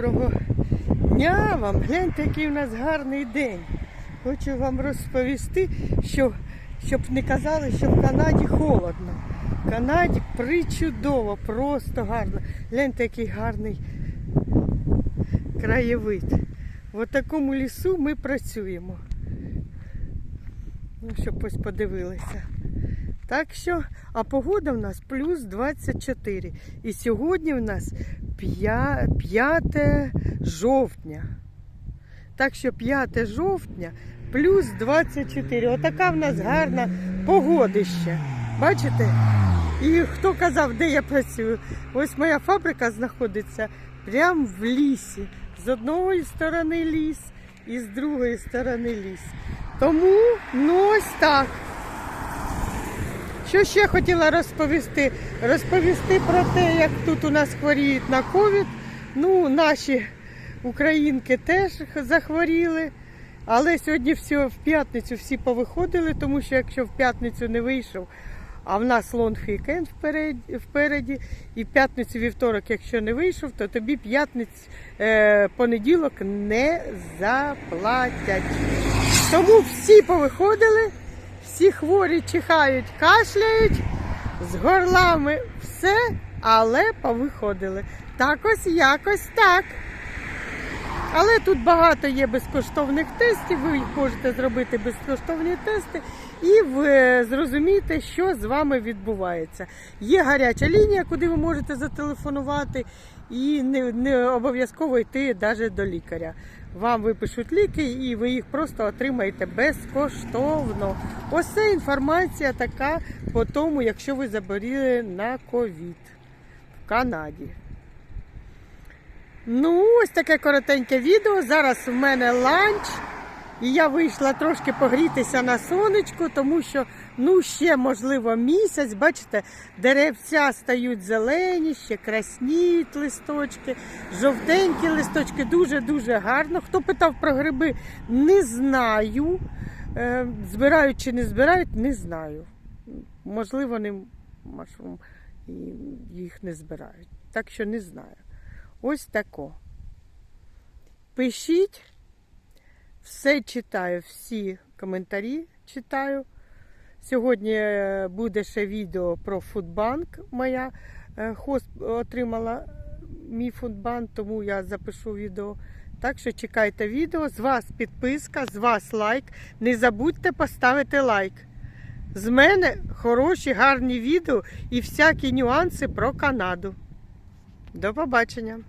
Доброго дня вам. Гляньте, який у нас гарний день. Хочу вам розповісти, що, щоб не казали, що в Канаді холодно. В Канаді причудово, просто гарно. Гляньте, який гарний краєвид. В такому лісу ми працюємо. Ну, щоб ось подивилися. Так що, а погода в нас плюс 24. І сьогодні в нас 5 жовтня. Так що 5 жовтня плюс 24. Отака в нас гарна погодище. Бачите? І хто казав, де я працюю? Ось моя фабрика знаходиться прямо в лісі. З одної сторони ліс і з другої сторони ліс. Тому ну ось так. Що ще хотіла розповісти? Розповісти про те, як тут у нас хворіють на ковід. Ну, наші українки теж захворіли. Але сьогодні все, в п'ятницю всі повиходили, тому що якщо в п'ятницю не вийшов, а в нас лонг вікенд впереді, впереді, і в п'ятницю вівторок, якщо не вийшов, то тобі п'ятниць е, понеділок не заплатять. Тому всі повиходили, всі хворі чихають, кашляють, з горлами все, але повиходили. Так ось якось так. Але тут багато є безкоштовних тестів, ви можете зробити безкоштовні тести і ви зрозумієте, що з вами відбувається. Є гаряча лінія, куди ви можете зателефонувати, і не, не обов'язково йти навіть до лікаря. Вам випишуть ліки і ви їх просто отримаєте безкоштовно. Ось це інформація така по тому, якщо ви заболіли на ковід в Канаді. Ну, ось таке коротеньке відео. Зараз в мене ланч. І я вийшла трошки погрітися на сонечку, тому що ну ще можливо місяць. Бачите, деревця стають зелені, ще красніють листочки, жовтенькі листочки, дуже-дуже гарно. Хто питав про гриби, не знаю. Е, Збирають чи не збирають, не знаю. Можливо, не машрум, їх не збирають. Так що не знаю. Ось тако. Пишіть, все читаю, всі коментарі читаю. Сьогодні е, буде ще відео про Фудбанк. Моя е, хост отримала мій Фудбанк, тому я запишу відео. Так що чекайте відео. З вас підписка, з вас лайк. Не забудьте поставити лайк. З мене хороші, гарні відео і всякі нюанси про Канаду. До побачення!